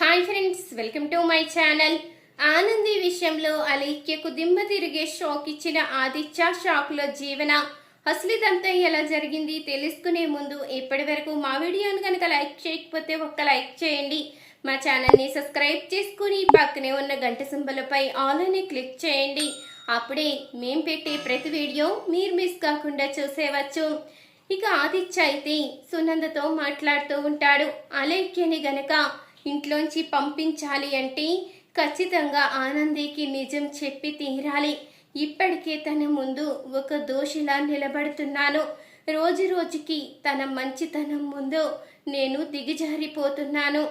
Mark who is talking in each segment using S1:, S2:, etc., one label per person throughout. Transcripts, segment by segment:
S1: Hi friends welcome to my channel Anandi విషయంలో అలీక్యకు దిమ్మ తిరిగే షాక్ ఇచ్చిన ఆదిత్య షాక్లో జీవన. అసలు ఇదంతా ఎలా జరిగింది తెలుసుకునే ముందు ఇప్పటి వరకు మా వీడియోను కనుక లైక్ చేయకపోతే ఒక్క లైక్ చేయండి. మా ఛానల్ని సబ్స్క్రైబ్ చేసుకుని పక్కనే ఉన్న గంట సింబలపై ఆల్ అని క్లిక్ చేయండి. అప్పుడే మేం పెట్టే ప్రతి వీడియో మీరు మిస్ కాకుండా చూసేవచ్చు. ఇక ఆదిత్య అయితే సునందతో మాట్లాడుతూ ఉంటాడు. అలైక్యని గనక ఇంట్లోంచి పంపించాలి అంటే ఖచ్చితంగా ఆనందికి నిజం చెప్పి తీరాలి. ఇప్పటికే తన ముందు ఒక దోషిలా నిలబడుతున్నాను. రోజు రోజుకి తన మంచితనం ముందు నేను దిగజారిపోతున్నాను.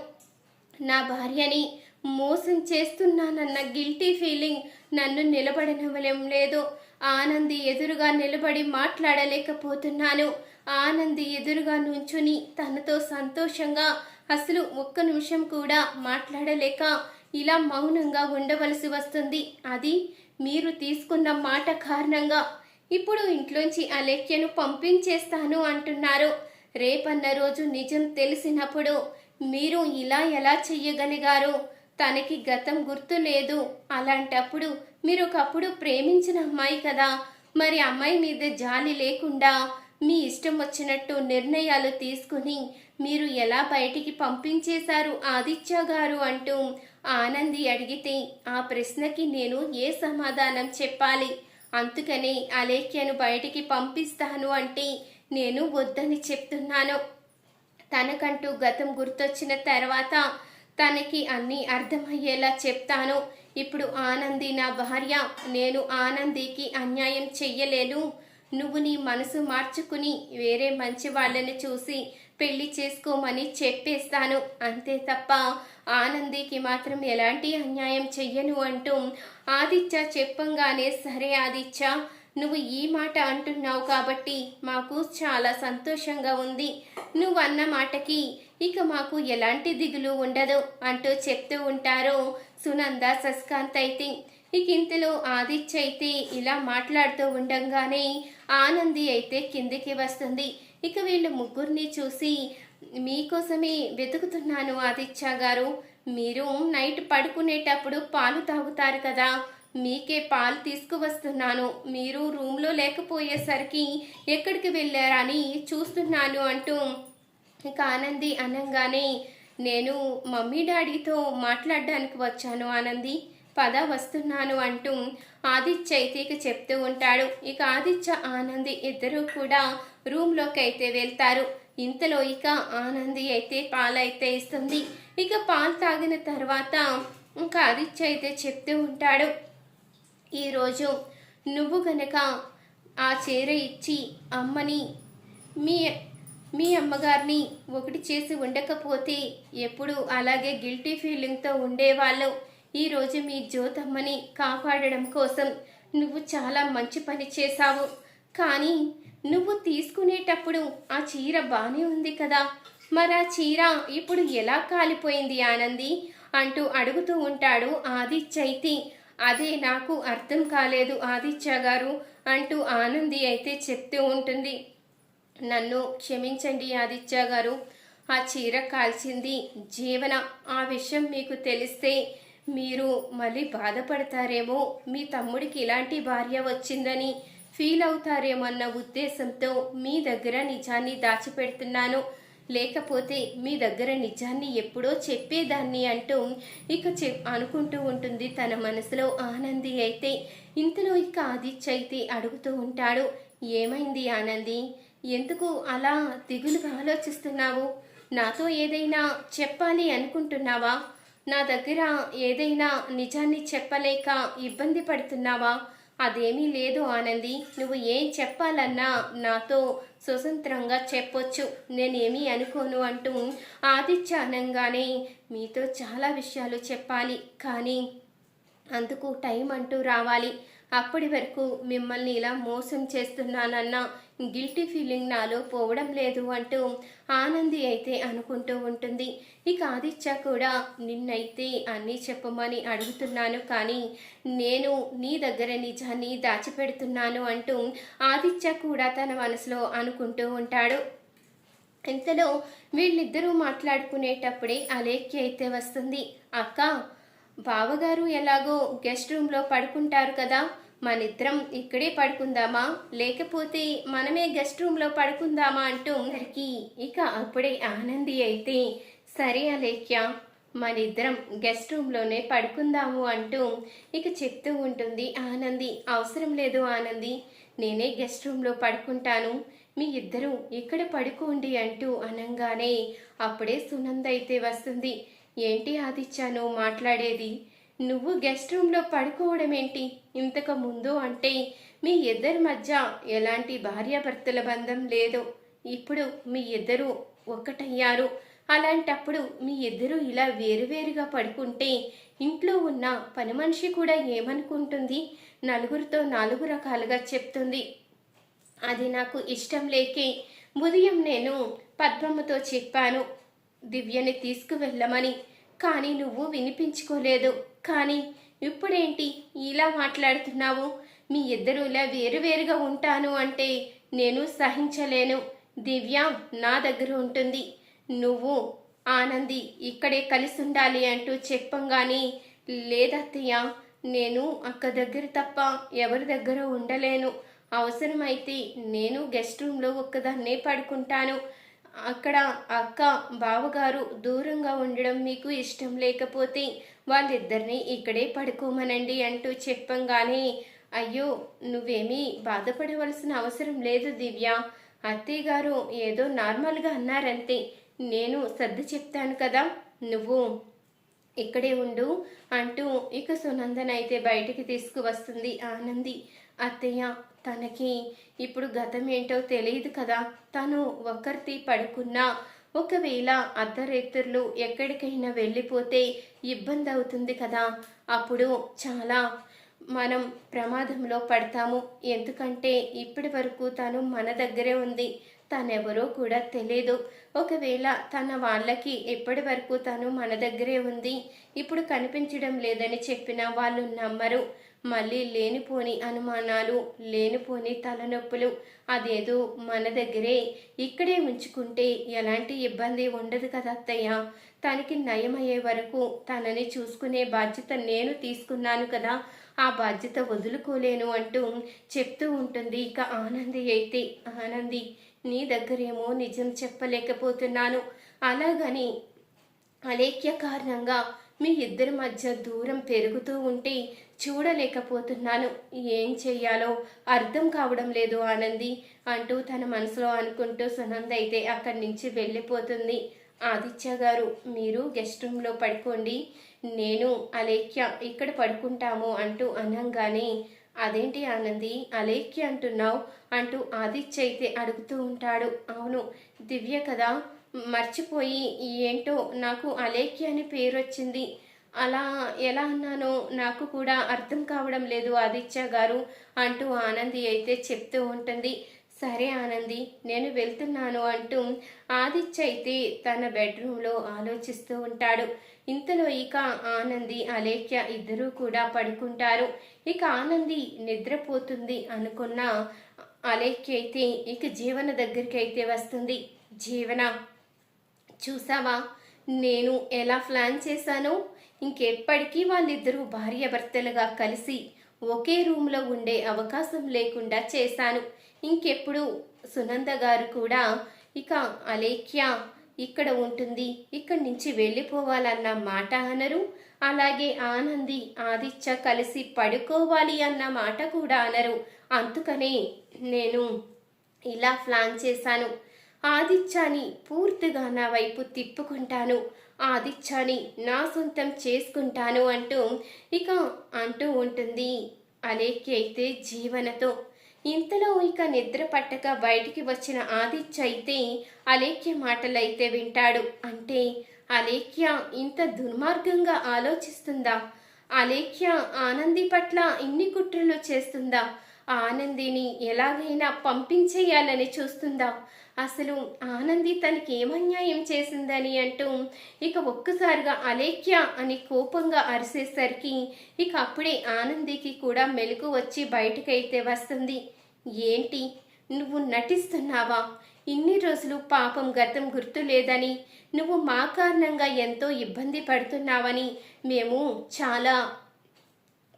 S1: నా భార్యని మోసం చేస్తున్నానన్న గిల్టీ ఫీలింగ్ నన్ను నిలబడనివ్వలేం లేదు. ఆనంది ఎదురుగా నిలబడి మాట్లాడలేకపోతున్నాను. ఆనంది ఎదురుగా నుంచుని తనతో సంతోషంగా అసలు ఒక్క నిమిషం కూడా మాట్లాడలేక ఇలా మౌనంగా ఉండవలసి వస్తుంది. అది మీరు తీసుకున్న మాట కారణంగా. ఇప్పుడు ఇంట్లోంచి అలేఖ్యను పంపించేస్తాను అంటున్నారు. రేపన్న రోజు నిజం తెలిసినప్పుడు మీరు ఇలా ఎలా చెయ్యగలిగారు? తనకి గతం గుర్తు లేదు. అలాంటప్పుడు మీరు ఒకప్పుడు ప్రేమించిన అమ్మాయి కదా. మరి అమ్మాయి మీద జాలి లేకుండా మీ ఇష్టం వచ్చినట్టు నిర్ణయాలు తీసుకుని మీరు ఎలా బయటికి పంపించేశారు ఆదిత్య గారు అంటూ ఆనంది అడిగితే ఆ ప్రశ్నకి నేను ఏ సమాధానం చెప్పాలి? అందుకనే అలేఖ్యను బయటికి పంపిస్తాను అంటే నేను వద్దని చెప్తున్నాను. తనకంటూ గతం గుర్తొచ్చిన తర్వాత తనకి అన్నీ అర్థమయ్యేలా చెప్తాను. ఇప్పుడు ఆనంది నా భార్య నేను ఆనందికి అన్యాయం చెయ్యలేను. నువ్వు నీ మనసు మార్చుకుని వేరే మంచి వాళ్ళని చూసి పెళ్ళి చేసుకోమని చెప్పేస్తాను. అంతే తప్ప ఆనందికి మాత్రం ఎలాంటి అన్యాయం చెయ్యను అంటూ ఆదిత్య చెప్పంగానే సరే ఆదిత్య నువ్వు ఈ మాట అంటున్నావు కాబట్టి మాకు చాలా సంతోషంగా ఉంది. నువ్వు అన్న మాటకి ఇక మాకు ఎలాంటి దిగులు ఉండదు అంటూ చెప్తూ ఉంటారు సునంద సస్కాంత్ అయితే. ఇక ఇంతలో ఆదిత్య అయితే ఇలా మాట్లాడుతూ ఉండంగానే ఆనంది అయితే కిందికి వస్తుంది. ఇక వీళ్ళు ముగ్గురిని చూసి మీకోసమే వెతుకుతున్నాను ఆదిత్య గారు. మీరు నైట్ పడుకునేటప్పుడు పాలు తాగుతారు కదా. మీకే పాలు తీసుకువస్తున్నాను. మీరు రూమ్లో లేకపోయేసరికి ఎక్కడికి వెళ్ళారని చూస్తున్నాను అంటూ ఇక ఆనంది అనగానే నేను మమ్మీ డాడీతో మాట్లాడడానికి వచ్చాను ఆనంది. పద వస్తున్నాను అంటూ ఆదిత్య అయితే చెప్తూ ఉంటాడు. ఇక ఆదిత్య ఆనంది ఇద్దరూ కూడా రూమ్లోకి అయితే వెళ్తారు. ఇంతలో ఇక ఆనంది అయితే పాలైతే ఇస్తుంది. ఇక పాలు తాగిన తర్వాత ఇంకా ఆదిత్య అయితే చెప్తూ ఉంటాడు. ఈరోజు నువ్వు గనక ఆ చీర ఇచ్చి అమ్మని మీ మీ అమ్మగారిని ఒకటి చేసి ఉండకపోతే ఎప్పుడు అలాగే గిల్టీ ఫీలింగ్తో ఉండేవాళ్ళు. ఈరోజు మీ జ్యోతమ్మని కాపాడడం కోసం నువ్వు చాలా మంచి పని చేశావు. కానీ నువ్వు తీసుకునేటప్పుడు ఆ చీర బాగానే ఉంది కదా. మరి ఆ చీర ఇప్పుడు ఎలా కాలిపోయింది ఆనంది? అంటూ అడుగుతూ ఉంటాడు ఆదిత్య అయితే అదే నాకు అర్థం కాలేదు ఆదిత్య గారు అంటూ ఆనంది అయితే చెప్తూ ఉంటుంది. నన్ను క్షమించండి ఆదిత్య గారు. ఆ చీర కాల్చింది జీవన. ఆ విషయం మీకు తెలిస్తే మీరు మళ్ళీ బాధపడతారేమో మీ తమ్ముడికి ఇలాంటి భార్య వచ్చిందని ఫీల్ అవుతారేమో అన్న ఉద్దేశంతో మీ దగ్గర నిజాన్ని దాచిపెడుతున్నాను. లేకపోతే మీ దగ్గర నిజాన్ని ఎప్పుడో చెప్పేదాన్ని అంటూ ఇక చె అనుకుంటూ ఉంటుంది తన మనసులో ఆనంది అయితే. ఇంతలో ఇక ఆదిత్య అయితే అడుగుతూ ఉంటాడు ఏమైంది ఆనంది? ఎందుకు అలా దిగులుగా ఆలోచిస్తున్నావు? నాతో ఏదైనా చెప్పాలి అనుకుంటున్నావా? నా దగ్గర ఏదైనా నిజాన్ని చెప్పలేక ఇబ్బంది పడుతున్నావా? అదేమీ లేదు ఆనంది. నువ్వు ఏం చెప్పాలన్నా నాతో స్వతంత్రంగా చెప్పొచ్చు. నేనేమీ అనుకోను అంటూ ఆదిత్య అనంగానే మీతో చాలా విషయాలు చెప్పాలి. కానీ అందుకు టైం అంటూ రావాలి. అప్పటి వరకు మిమ్మల్ని ఇలా మోసం చేస్తున్నానన్నా గిల్టీ ఫీలింగ్ నాలో పోవడం లేదు అంటూ ఆనంది అయితే అనుకుంటూ ఉంటుంది. ఇక ఆదిత్య కూడా నిన్నైతే అన్నీ చెప్పమని అడుగుతున్నాను కానీ నేను నీ దగ్గర నిజాన్ని దాచిపెడుతున్నాను అంటూ ఆదిత్య కూడా తన మనసులో అనుకుంటూ ఉంటాడు. ఇంతలో వీళ్ళిద్దరూ మాట్లాడుకునేటప్పుడే అలేఖ్య అయితే వస్తుంది. అక్క బావగారు ఎలాగో గెస్ట్ రూమ్లో పడుకుంటారు కదా మనిద్దరం ఇక్కడే పడుకుందామా? లేకపోతే మనమే గెస్ట్ రూమ్లో పడుకుందామా అంటూ అందరికి ఇక అప్పుడే ఆనంది అయితే సరే అలేఖ్య మనిద్దరం గెస్ట్ రూమ్లోనే పడుకుందాము అంటూ ఇక చెప్తూ ఉంటుంది ఆనంది. అవసరం లేదు ఆనంది నేనే గెస్ట్ రూమ్లో పడుకుంటాను. మీ ఇద్దరు ఇక్కడ పడుకోండి అంటూ అనంగానే అప్పుడే సునంద అయితే వస్తుంది. ఏంటి ఆదిత్యాను మాట్లాడేది? నువ్వు గెస్ట్ రూమ్లో పడుకోవడం ఏంటి ఇంతకు ముందు అంటే మీ ఇద్దరి మధ్య ఎలాంటి భార్యాభర్తల బంధం లేదు. ఇప్పుడు మీ ఇద్దరు ఒక్కటయ్యారు అలాంటప్పుడు మీ ఇద్దరు ఇలా వేరువేరుగా పడుకుంటే ఇంట్లో ఉన్న పని మనిషి కూడా ఏమనుకుంటుంది? నలుగురితో నాలుగు రకాలుగా చెప్తుంది. అది నాకు ఇష్టం లేకే ఉదయం నేను పద్మమ్మతో చెప్పాను దివ్యని తీసుకువెళ్ళమని. కానీ నువ్వు వినిపించుకోలేదు. కానీ ఇప్పుడేంటి ఇలా మాట్లాడుతున్నావు? మీ ఇద్దరు ఇలా వేరువేరుగా ఉంటాను అంటే నేను సహించలేను. దివ్య నా దగ్గర ఉంటుంది. నువ్వు ఆనంది ఇక్కడే కలిసి ఉండాలి అంటూ చెప్పంగాని లేదత్తయ్య నేను అక్క దగ్గర తప్ప ఎవరి దగ్గర ఉండలేను. అవసరమైతే నేను గెస్ట్ రూమ్లో ఒక్కదాన్నే పడుకుంటాను. అక్కడ అక్క బావగారు దూరంగా ఉండడం మీకు ఇష్టం లేకపోతే వాళ్ళిద్దరిని ఇక్కడే పడుకోమనండి అంటూ చెప్పంగానే అయ్యో నువ్వేమీ బాధపడవలసిన అవసరం లేదు దివ్య. అత్తయ్య గారు ఏదో నార్మల్గా అన్నారంతే. నేను సర్ది చెప్తాను కదా. నువ్వు ఇక్కడే ఉండు అంటూ ఇక సునందన అయితే బయటికి తీసుకువస్తుంది ఆనంది. అత్తయ్య తనకి ఇప్పుడు గతం ఏంటో తెలియదు కదా. తను ఒకరితి పడుకున్నా ఒకవేళ అర్ధరేత్రులు ఎక్కడికైనా వెళ్ళిపోతే ఇబ్బంది అవుతుంది కదా. అప్పుడు చాలా మనం ప్రమాదంలో పడతాము. ఎందుకంటే ఇప్పటి వరకు తను మన దగ్గరే ఉంది. తనెవరో కూడా తెలియదు ఒకవేళ తన వాళ్ళకి ఎప్పటి వరకు తను మన దగ్గరే ఉంది ఇప్పుడు కనిపించడం లేదని చెప్పిన వాళ్ళు నమ్మరు. మళ్ళీ లేనిపోని అనుమానాలు లేనిపోని తలనొప్పులు అదేదో మన దగ్గరే. ఇక్కడే ఉంచుకుంటే ఎలాంటి ఇబ్బంది ఉండదు కదా అత్తయ్య. తనకి నయమయ్యే వరకు తనని చూసుకునే బాధ్యత నేను తీసుకున్నాను కదా. ఆ బాధ్యత వదులుకోలేను అంటూ చెప్తూ ఉంటుంది ఇక ఆనంది అయితే. ఆనంది నీ దగ్గరేమో నిజం చెప్పలేకపోతున్నాను. అలాగని అలేఖ్య కారణంగా మీ ఇద్దరి మధ్య దూరం పెరుగుతూ ఉంటే చూడలేకపోతున్నాను. ఏం చెయ్యాలో అర్థం కావడం లేదు ఆనంది అంటూ తన మనసులో అనుకుంటూ సునంద అయితే అక్కడి నుంచి వెళ్ళిపోతుంది. ఆదిత్య గారు మీరు గెస్ట్ రూమ్లో పడుకోండి. నేను అలేఖ్య ఇక్కడ పడుకుంటాము అంటూ అనంగానే అదేంటి ఆనంది? అలేఖ్య అంటున్నావు అంటూ ఆదిత్య అయితే అడుగుతూ ఉంటాడు. అవును దివ్య కదా. మర్చిపోయి ఏంటో నాకు అలేఖ్య అని పేరు వచ్చింది అలా ఎలా అన్నానో నాకు కూడా అర్థం కావడం లేదు ఆదిత్య గారు అంటూ ఆనంది అయితే చెప్తూ ఉంటుంది. సరే ఆనంది నేను వెళ్తున్నాను అంటూ ఆదిత్య అయితే తన బెడ్రూమ్లో ఆలోచిస్తూ ఉంటాడు. ఇంతలో ఇక ఆనంది అలేఖ్య ఇద్దరూ కూడా పడుకుంటారు. ఇక ఆనంది నిద్రపోతుంది అనుకున్న అలేఖ్య అయితే ఇక జీవన దగ్గరికి అయితే వస్తుంది. జీవన చూసావా? నేను ఎలా ప్లాన్ చేశానో? ఇంకెప్పటికీ వాళ్ళిద్దరూ భార్యాభర్తలుగా కలిసి ఒకే రూమ్లో ఉండే అవకాశం లేకుండా చేశాను. ఇంకెప్పుడు? సునంద గారు కూడా ఇక అలేఖ్య ఇక్కడ ఉంటుంది ఇక్కడి నుంచి వెళ్ళిపోవాలన్న మాట అనరు. అలాగే ఆనంది ఆదిత్య కలిసి పడుకోవాలి అన్న మాట కూడా అనరు. అందుకనే నేను ఇలా ప్లాన్ చేశాను. ఆదిత్యాని పూర్తిగా నా వైపు తిప్పుకుంటాను. ఆదిత్యాని నా సొంతం చేసుకుంటాను అంటూ ఇక అంటూ ఉంటుంది. అలేఖ్య అయితే జీవనతో. ఇంతలో ఇక నిద్ర పట్టక బయటికి వచ్చిన ఆదిత్య అయితే అలేఖ్య మాటలైతే వింటాడు. అంటే అలేఖ్య ఇంత దుర్మార్గంగా ఆలోచిస్తుందా? అలేఖ్య ఆనంది పట్ల ఇన్ని కుట్రలు చేస్తుందా? ఆనందిని ఎలాగైనా పంపించేయాలని చూస్తుందా? అసలు ఆనంది తనకి ఏమన్యాయం చేసిందని అంటూ ఇక ఒక్కసారిగా అలేఖ్య అని కోపంగా అరిసేసరికి ఇక అప్పుడే ఆనందికి కూడా మెలకు వచ్చి బయటకైతే వస్తుంది. ఏంటి? నువ్వు నటిస్తున్నావా? ఇన్ని రోజులు పాపం గతం గుర్తు లేదని నువ్వు మా కారణంగా ఎంతో ఇబ్బంది పడుతున్నావని మేము చాలా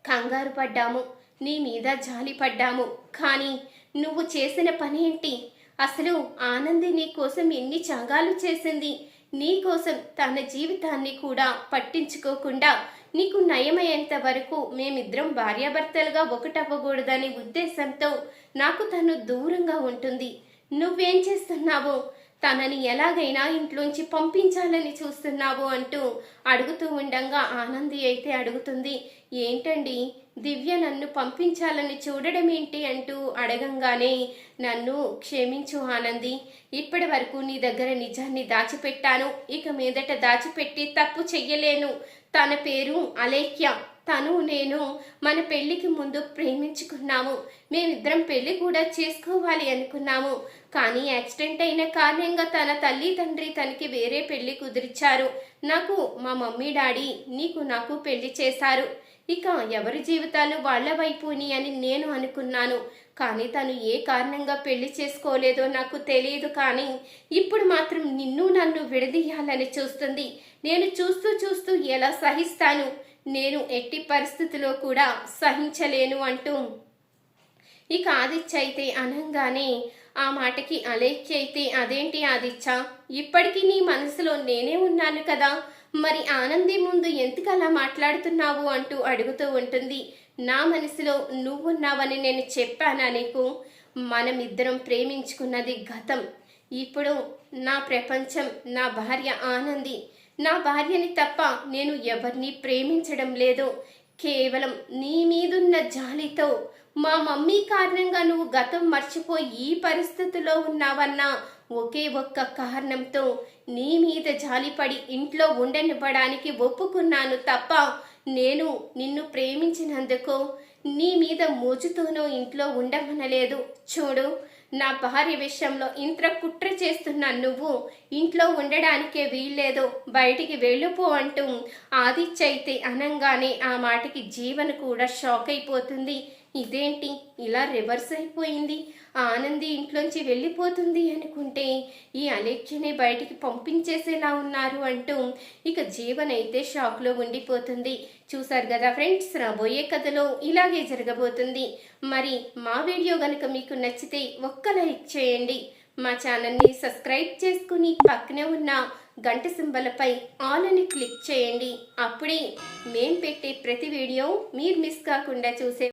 S1: కంగారు పడ్డాము. నీ మీద జాలిపడ్డాము కానీ నువ్వు చేసిన పని ఏంటి అసలు ఆనంది నీ కోసం ఎన్ని చంగాలు చేసింది? నీ కోసం తన జీవితాన్ని కూడా పట్టించుకోకుండా నీకు నయమయ్యేంత వరకు మేమిద్దరం భార్యాభర్తలుగా ఒకటవ్వకూడదనే ఉద్దేశంతో నాకు తను దూరంగా ఉంటుంది. నువ్వేం చేస్తున్నావో తనని ఎలాగైనా ఇంట్లోంచి పంపించాలని చూస్తున్నావు అంటూ అడుగుతూ ఉండంగా ఆనంది అయితే అడుగుతుంది. ఏంటండి? దివ్య నన్ను పంపించాలని చూడడం ఏంటి అంటూ అడగంగానే నన్ను క్షమించు ఆనంది. ఇప్పటి వరకు నీ దగ్గర నిజాన్ని దాచిపెట్టాను. ఇక మీదట దాచిపెట్టి తప్పు చెయ్యలేను. తన పేరు అలేఖ్య. తను నేను మన పెళ్ళికి ముందు ప్రేమించుకున్నాము. మేమిద్దరం పెళ్ళి కూడా చేసుకోవాలి అనుకున్నాము. కానీ యాక్సిడెంట్ అయిన కారణంగా తన తల్లి తండ్రి తనకి వేరే పెళ్ళి కుదిరిచారు. నాకు మా మమ్మీ డాడీ నీకు నాకు పెళ్ళి చేశారు. ఇక ఎవరి జీవితాలు వాళ్ళ వైపుని అని నేను అనుకున్నాను. కానీ తను ఏ కారణంగా పెళ్ళి చేసుకోలేదో నాకు తెలియదు కానీ ఇప్పుడు మాత్రం నిన్ను నన్ను విడదీయాలని చూస్తుంది. నేను చూస్తూ చూస్తూ ఎలా సహిస్తాను? నేను ఎట్టి పరిస్థితిలో కూడా సహించలేను అంటూ. ఇక ఆదిత్య అయితే అనంగానే ఆ మాటకి అలేఖ్య అయితే అదేంటి ఆదిత్య? ఇప్పటికీ నీ మనసులో నేనే ఉన్నాను కదా. మరి ఆనంది ముందు ఎందుకు అలా మాట్లాడుతున్నావు అంటూ అడుగుతూ ఉంటుంది. నా మనసులో నువ్వున్నావని నేను చెప్పానా నీకు? మనమిద్దరం ప్రేమించుకున్నది గతం. ఇప్పుడు నా ప్రపంచం నా భార్య ఆనంది నా భార్యని తప్ప నేను ఎవరిని ప్రేమించడం లేదు. కేవలం నీ మీదున్న జాలితో మా మమ్మీ కారణంగా నువ్వు గతం మర్చిపోయి ఈ పరిస్థితిలో ఉన్నావన్న ఒకే ఒక్క కారణంతో నీ మీద జాలిపడి ఇంట్లో ఉండనివ్వడానికి ఒప్పుకున్నాను తప్ప నేను నిన్ను ప్రేమించినందుకు నీ మీద మోజుతోనూ ఇంట్లో ఉండమనలేదు. చూడు నా భార్య విషయంలో ఇంత కుట్ర చేస్తున్న నువ్వు ఇంట్లో ఉండడానికే వీల్లేదు. బయటికి వెళ్ళిపో అంటూ ఆదిత్య అయితే అనంగానే ఆ మాటకి జీవన్ కూడా షాక్ అయిపోతుంది. ఇదేంటి? ఇలా రివర్స్ అయిపోయింది. ఆనంది ఇంట్లోంచి వెళ్ళిపోతుంది అనుకుంటే ఈ అలేఖ్యని బయటికి పంపించేసేలా ఉన్నారు అంటూ ఇక జీవన్ అయితే షాక్లో ఉండిపోతుంది. చూసారు కదా ఫ్రెండ్స్ రాబోయే కథలో ఇలాగే జరగబోతుంది. మరి మా వీడియో గనుక మీకు నచ్చితే ఒక్క లైక్ చేయండి. మా ఛానల్ని సబ్స్క్రైబ్ చేసుకుని పక్కనే ఉన్న గంట సింబలపై ఆల్ అని క్లిక్ చేయండి. అప్పుడే మేం పెట్టే ప్రతి వీడియో మీరు మిస్ కాకుండా చూసే